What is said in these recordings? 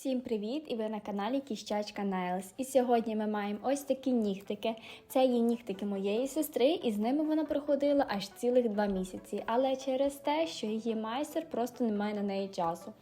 Всім привіт! І ви на каналі Кіщачка Найлс. І сьогодні ми маємо ось такі нігтики. Це є нігтики моєї сестри, і з ними вона проходила аж цілих два місяці. Але через те, що її майстер просто не має на неї часу.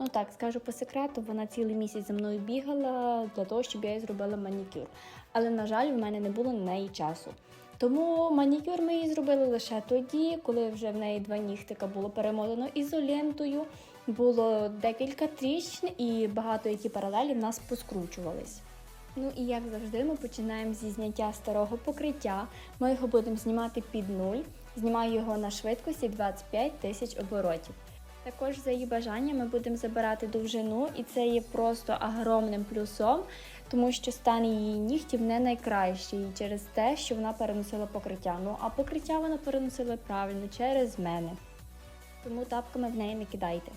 Ну так, скажу по секрету, вона цілий місяць за мною бігала для того, щоб я їй зробила манікюр. Але, на жаль, в мене не було на неї часу. Тому манікюр ми їй зробили лише тоді, коли вже в неї два нігтика було перемотано ізолентою. Було декілька тріщин і багато які паралелі в нас поскручувались. Ну і як завжди, ми починаємо зі зняття старого покриття. Ми його будемо знімати під нуль. Знімаю його на швидкості 25 тисяч оборотів. Також за її бажанням ми будемо забирати довжину, і це є просто огромним плюсом, тому що стан її нігтів не найкращий через те, що вона переносила покриття. Ну а покриття вона переносила правильно через мене. Тому тапками в неї не кидайте.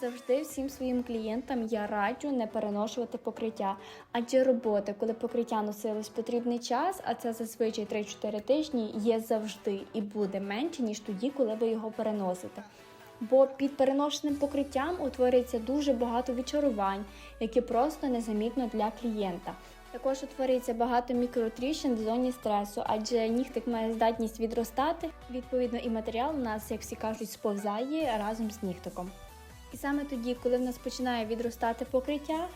Завжди всім своїм клієнтам я раджу не переношувати покриття, адже робота, коли покриття носилось потрібний час, а це зазвичай 3-4 тижні, є завжди і буде менше, ніж тоді, коли ви його переносите. Бо під переношеним покриттям утворюється дуже багато відчарувань, які просто незамітно для клієнта. Також утворюється багато мікротріщин в зоні стресу, адже нігтик має здатність відростати. Відповідно, і матеріал у нас, як всі кажуть, сповзає разом з нігтиком. І саме тоді, коли в нас починає відростати покриття,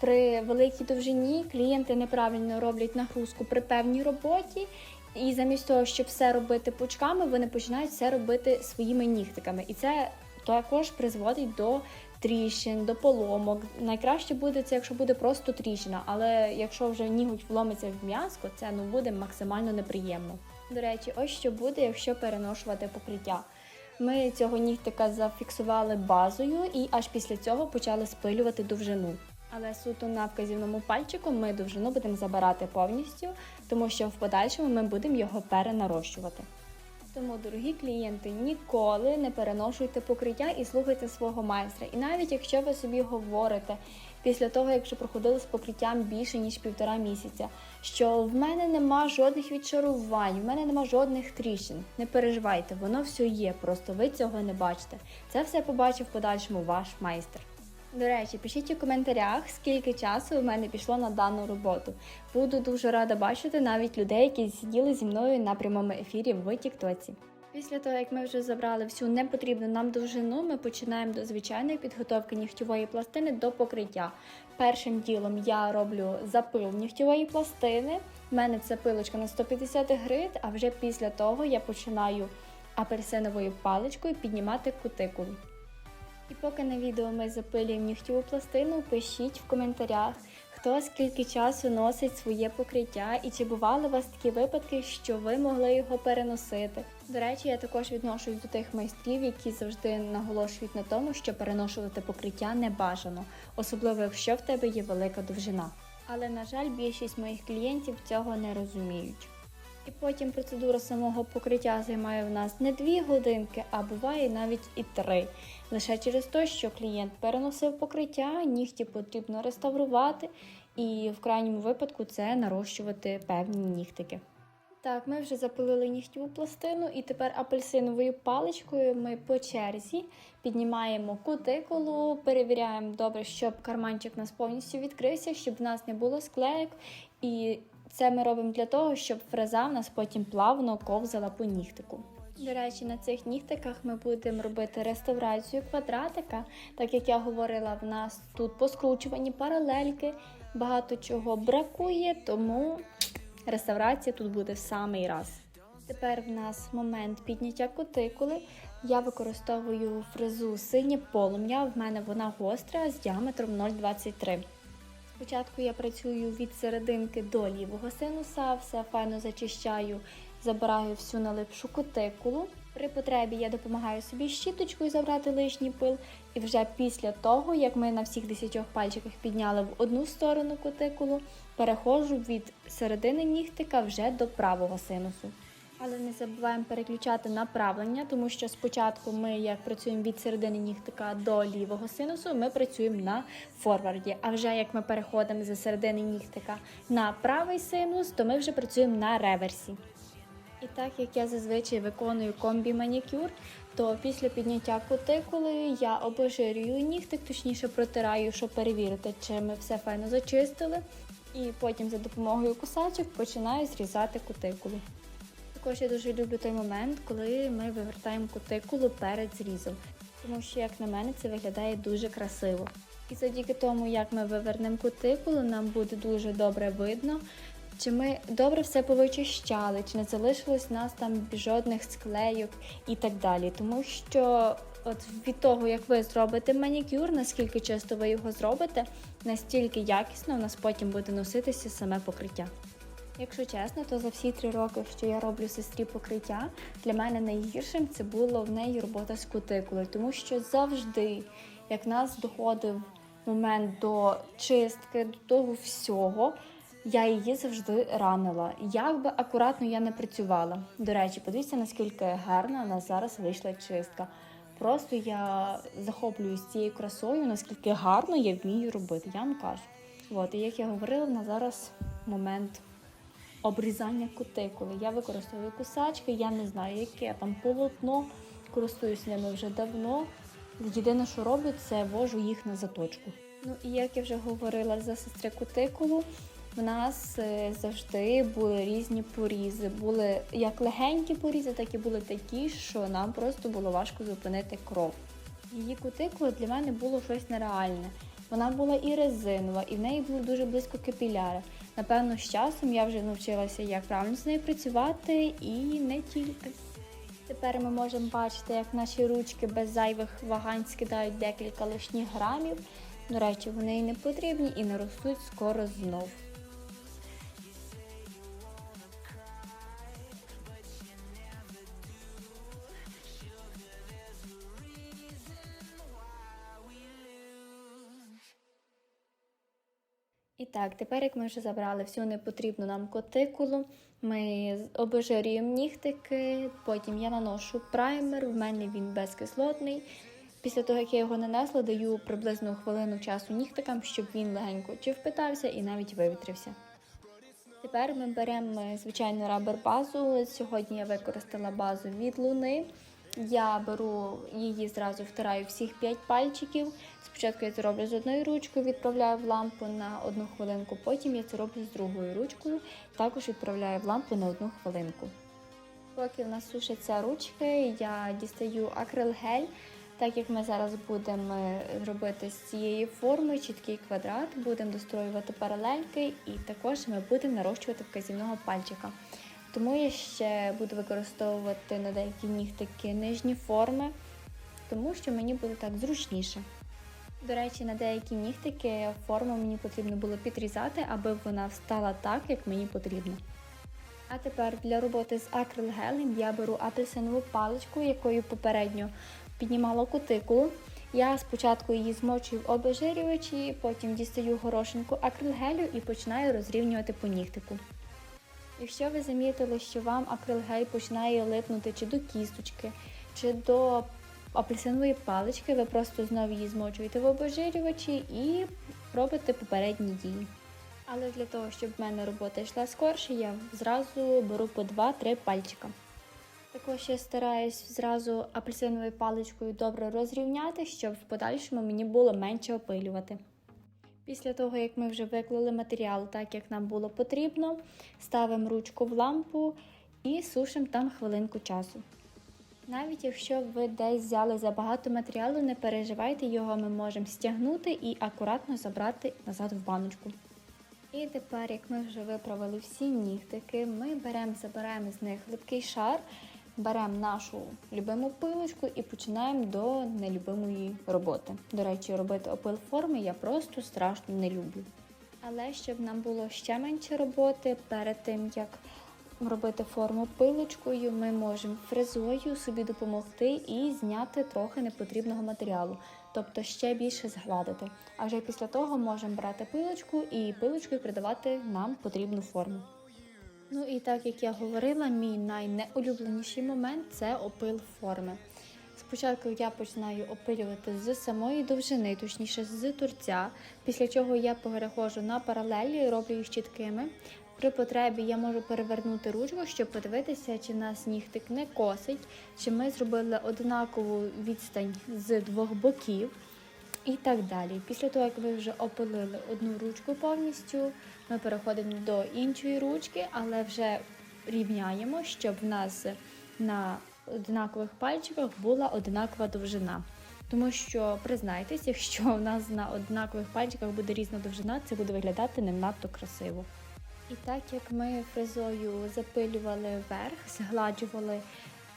при великій довжині клієнти неправильно роблять нагрузку при певній роботі, і замість того, щоб все робити пучками, вони починають все робити своїми нігтиками. І це також призводить до тріщин, до поломок. Найкраще буде це, якщо буде просто тріщина, але якщо вже ніготь вломиться в м'язко, це ну буде максимально неприємно. До речі, ось що буде, якщо переношувати покриття. Ми цього нігтика зафіксували базою і аж після цього почали спилювати довжину. Але суто на вказівному пальчику ми довжину будемо забирати повністю, тому що в подальшому ми будемо його перенарощувати. Тому, дорогі клієнти, ніколи не переношуйте покриття і слухайте свого майстра. І навіть якщо ви собі говорите після того, якщо проходили з покриттям більше ніж півтора місяця, що в мене нема жодних відчарувань, в мене нема жодних тріщин. Не переживайте, воно все є, просто ви цього не бачите. Це все побачив в подальшому ваш майстер. До речі, пишіть у коментарях, скільки часу у мене пішло на дану роботу. Буду дуже рада бачити навіть людей, які сиділи зі мною на прямому ефірі в Тіктоці. Після того, як ми вже забрали всю непотрібну нам довжину, ми починаємо до звичайної підготовки нігтєвої пластини до покриття. Першим ділом я роблю запил нігтєвої пластини. У мене це пилочка на 150 грит, а вже після того я починаю апельсиновою паличкою піднімати кутикулу. І поки на відео ми запилюємо нігтєву пластину, пишіть в коментарях, хто скільки часу носить своє покриття і чи бували у вас такі випадки, що ви могли його переносити. До речі, я також відношусь до тих майстрів, які завжди наголошують на тому, що переношувати покриття не бажано, особливо якщо в тебе є велика довжина. Але, на жаль, більшість моїх клієнтів цього не розуміють. І потім процедура самого покриття займає в нас не дві годинки, а буває навіть і три. Лише через те, що клієнт переносив покриття, нігті потрібно реставрувати, і в крайньому випадку це нарощувати певні нігтики. Так, ми вже запилили нігтєву пластину, і тепер апельсиновою паличкою ми по черзі піднімаємо кутикулу, перевіряємо добре, щоб карманчик у нас повністю відкрився, щоб в нас не було склеїк. І це ми робимо для того, щоб фреза в нас потім плавно ковзала по нігтику. До речі, на цих нігтиках ми будемо робити реставрацію квадратика. Так як я говорила, в нас тут поскручувані паралельки, багато чого бракує, тому реставрація тут буде в самий раз. Тепер в нас момент підняття кутикули. Я використовую фрезу синє полум'я. В мене вона гостра з діаметром 0,23. Спочатку я працюю від серединки до лівого синуса, все файно зачищаю, забираю всю налипшу кутикулу. При потребі я допомагаю собі щіточкою забрати лишній пил. І вже після того, як ми на всіх 10 пальчиках підняли в одну сторону кутикулу, переходжу від середини нігтика вже до правого синусу. Але не забуваємо переключати направлення, тому що спочатку ми, як працюємо від середини нігтика до лівого синусу, ми працюємо на форварді. А вже як ми переходимо з середини нігтика на правий синус, то ми вже працюємо на реверсі. І так як я зазвичай виконую комбі манікюр, то після підняття кутикули я обожирюю нігтик, точніше протираю, щоб перевірити, чи ми все файно зачистили. І потім за допомогою кусачок починаю зрізати кутикулу. Також я дуже люблю той момент, коли ми вивертаємо кутикулу перед зрізом, тому що, як на мене, це виглядає дуже красиво. І завдяки тому, як ми вивернемо кутикулу, нам буде дуже добре видно, чи ми добре все повичищали, чи не залишилось у нас там жодних склейок і так далі. Тому що от від того, як ви зробите манікюр, наскільки часто ви його зробите, настільки якісно у нас потім буде носитися саме покриття. Якщо чесно, то за всі три роки, що я роблю сестрі покриття, для мене найгіршим це було в неї робота з кутикулою, тому що завжди, як нас доходив момент до чистки, до того всього, я її завжди ранила. Як би акуратно я не працювала. До речі, подивіться, наскільки гарна у нас зараз вийшла чистка. Просто я захоплююсь цією красою, наскільки гарно я вмію робити, я вам кажу. От, і як я говорила, на зараз момент обрізання кутикули. Я використовую кусачки, я не знаю, яке там полотно, користуюсь ними вже давно. Єдине, що роблю, це вожу їх на заточку. Ну і як я вже говорила за сестри кутикулу, в нас е, завжди були різні порізи. Були як легенькі порізи, так і були такі, що нам просто було важко зупинити кров. Її кутикула для мене було щось нереальне. Вона була і резинова, і в неї були дуже близько капіляри. Напевно, з часом я вже навчилася, як правильно з нею працювати, і не тільки. Тепер ми можемо бачити, як наші ручки без зайвих вагань скидають декілька лишніх грамів. До речі, вони і не потрібні і не ростуть скоро знов. І так, тепер, як ми вже забрали всю непотрібну нам котикулу, ми обезжирюємо нігтики, потім я наношу праймер, в мене він безкислотний. Після того, як я його нанесла, даю приблизно хвилину часу нігтикам, щоб він легенько чи впитався і навіть вивітрився. Тепер ми беремо звичайну рабер базу. Сьогодні я використала базу від луни. Я беру її зразу втираю всіх 5 пальчиків. Спочатку я це роблю з одною ручкою, відправляю в лампу на одну хвилинку, потім я це роблю з другою ручкою, також відправляю в лампу на одну хвилинку. Поки в нас сушаться ручки, я дістаю акрилгель. Так як ми зараз будемо робити з цієї форми чіткий квадрат, будемо достроювати паралельки і також ми будемо нарощувати вказівного пальчика. Тому я ще буду використовувати на деякі нігтики нижні форми, тому що мені буде так зручніше. До речі, на деякі нігтики форму мені потрібно було підрізати, аби вона встала так, як мені потрібно. А тепер для роботи з акрилгелем я беру апельсинову паличку, якою попередньо піднімала кутикулу. Я спочатку її змочую в обезжирювачі, потім дістаю горошинку акрилгелю і починаю розрівнювати по нігтику. Якщо ви замітили, що вам акрилгель починає липнути чи до кісточки, чи до апельсинової палички, ви просто знову її змочуєте в обезжирювачі і робите попередні дії. Але для того, щоб в мене робота йшла скорше, я зразу беру по 2-3 пальчика. Також я стараюсь зразу апельсиновою паличкою добре розрівняти, щоб в подальшому мені було менше опилювати. Після того, як ми вже виклали матеріал так, як нам було потрібно, ставимо ручку в лампу і сушимо там хвилинку часу. Навіть якщо ви десь взяли забагато матеріалу, не переживайте, його ми можемо стягнути і акуратно забрати назад в баночку. І тепер, як ми вже виправили всі нігтики, ми беремо, забираємо з них липкий шар, беремо нашу любиму пилочку і починаємо до нелюбимої роботи. До речі, робити опил форми я просто страшно не люблю. Але щоб нам було ще менше роботи, перед тим як робити форму пилочкою, ми можемо фрезою собі допомогти і зняти трохи непотрібного матеріалу, тобто ще більше згладити. А вже після того можемо брати пилочку і пилочкою придавати нам потрібну форму. Ну і так як я говорила, мій найнеулюбленіший момент це опил форми. Спочатку я починаю опилювати з самої довжини, точніше з торця, після чого я переходжу на паралелі, роблю їх чіткими. При потребі я можу перевернути ручку, щоб подивитися, чи нас нігтик не косить, чи ми зробили однакову відстань з двох боків і так далі. Після того, як ви вже опилили одну ручку повністю, ми переходимо до іншої ручки, але вже рівняємо, щоб в нас на однакових пальчиках була однакова довжина. Тому що признайтесь, якщо в нас на однакових пальчиках буде різна довжина, це буде виглядати не надто красиво. І так як ми фрезою запилювали вверх, згладжували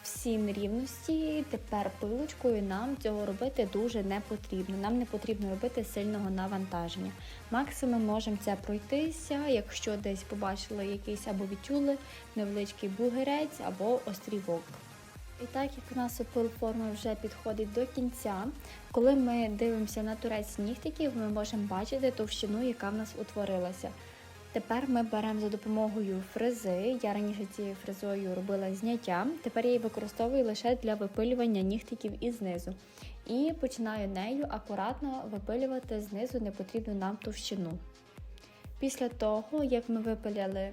всі нерівності, тепер пилочкою нам цього робити дуже не потрібно. Нам не потрібно робити сильного навантаження. Максимум можемо це пройтися, якщо десь побачили якийсь або відчули невеличкий бугерець або острівок. І так як у нас опил форми вже підходить до кінця, коли ми дивимося на турець нігтиків, ми можемо бачити товщину, яка в нас утворилася. Тепер ми беремо за допомогою фрези. Я раніше цією фрезою робила зняття. Тепер я її використовую лише для випилювання нігтиків і знизу. І починаю нею акуратно випилювати знизу непотрібну нам товщину. Після того, як ми випиляли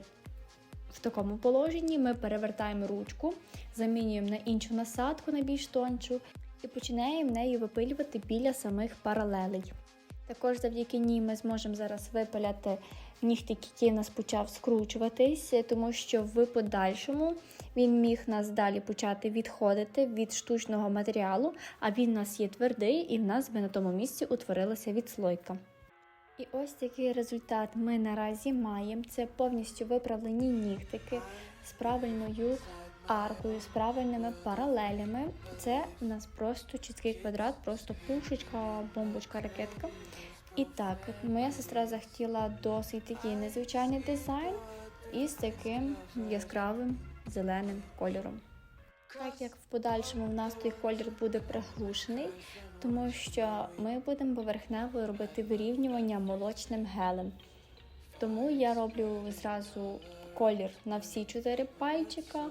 в такому положенні, ми перевертаємо ручку, замінюємо на іншу насадку на більш тоншу і починаємо нею випилювати біля самих паралелей. Також завдяки ній ми зможемо зараз випиляти нігтик, який в нас почав скручуватись, тому що в подальшому він міг нас далі почати відходити від штучного матеріалу, а він у нас є твердий, і в нас би на тому місці утворилася відслойка. І ось такий результат ми наразі маємо. Це повністю виправлені нігтики з правильною аркою, з правильними паралелями. Це у нас просто чіткий квадрат, просто пушечка, бомбочка, ракетка. І так, моя сестра захотіла досить такий незвичайний дизайн із таким яскравим зеленим кольором. Так як в подальшому в нас той колір буде приглушений, тому що ми будемо поверхнево робити вирівнювання молочним гелем. Тому я роблю зразу колір на всі чотири пальчика,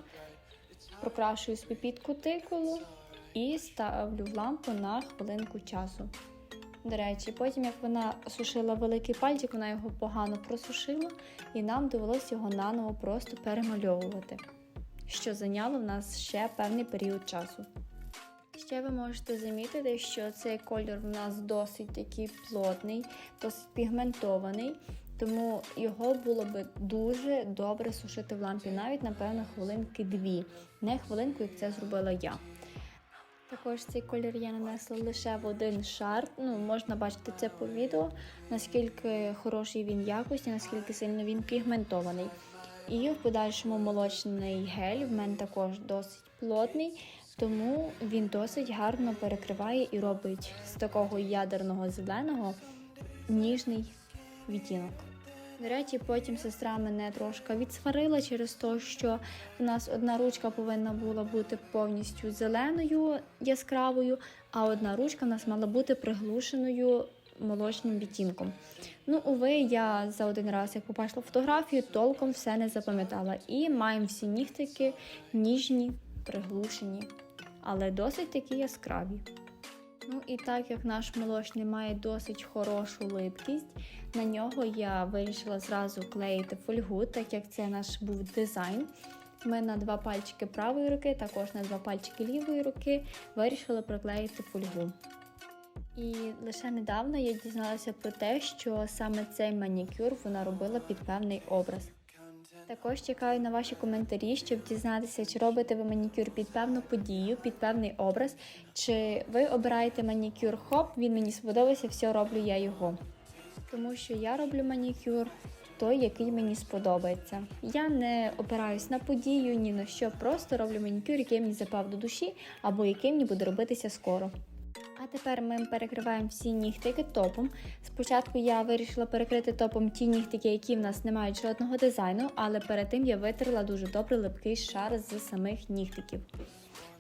прокрашую собі під кутикулу і ставлю в лампу на хвилинку часу. До речі, потім, як вона сушила великий пальчик, вона його погано просушила, і нам довелося його наново просто перемальовувати, що зайняло в нас ще певний період часу. Ще ви можете замітити, що цей колір в нас досить такий плотний, досить пігментований, тому його було би дуже добре сушити в лампі, навіть, напевно, хвилинки дві, не хвилинку, як це зробила я. Також цей колір я нанесла лише в один шар. Ну, можна бачити це по відео, наскільки хороший він якості, наскільки сильно він пігментований. І в подальшому молочний гель в мене також досить плотний, тому він досить гарно перекриває і робить з такого ядерного зеленого ніжний відтінок. До речі, потім сестра мене трошки відсварила через те, що в нас одна ручка повинна була бути повністю зеленою яскравою, а одна ручка в нас мала бути приглушеною молочним відтінком. Ну, уви, я за один раз, як побачила фотографію, толком все не запам'ятала. І маємо всі нігтики ніжні, приглушені, але досить такі яскраві. Ну і так як наш молочний має досить хорошу липкість, на нього я вирішила зразу клеїти фольгу, так як це наш був дизайн. Ми на два пальчики правої руки, також на два пальчики лівої руки вирішили приклеїти фольгу. І лише недавно я дізналася про те, що саме цей манікюр вона робила під певний образ. Також чекаю на ваші коментарі, щоб дізнатися, чи робите ви манікюр під певну подію, під певний образ, чи ви обираєте манікюр хоп, він мені сподобався, все роблю я його. Тому що я роблю манікюр той, який мені сподобається. Я не опираюсь на подію, ні на що, просто роблю манікюр, який мені запав до душі, або який мені буде робитися скоро. А тепер ми перекриваємо всі нігтики топом. Спочатку я вирішила перекрити топом ті нігтики, які в нас не мають жодного дизайну, але перед тим я витерла дуже добре липкий шар з самих нігтиків.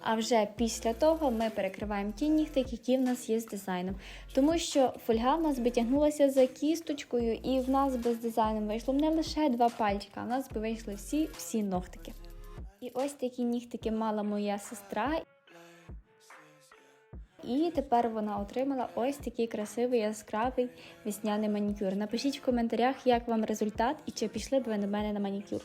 А вже після того ми перекриваємо ті нігтики, які в нас є з дизайном. Тому що фольга в нас би тягнулася за кісточкою, і в нас би з дизайном вийшло не лише два пальчика, а в нас би вийшли всі всі ногтики. І ось такі нігтики мала моя сестра. І тепер вона отримала ось такий красивий яскравий весняний манікюр. Напишіть в коментарях, як вам результат і чи пішли б ви на мене на манікюр.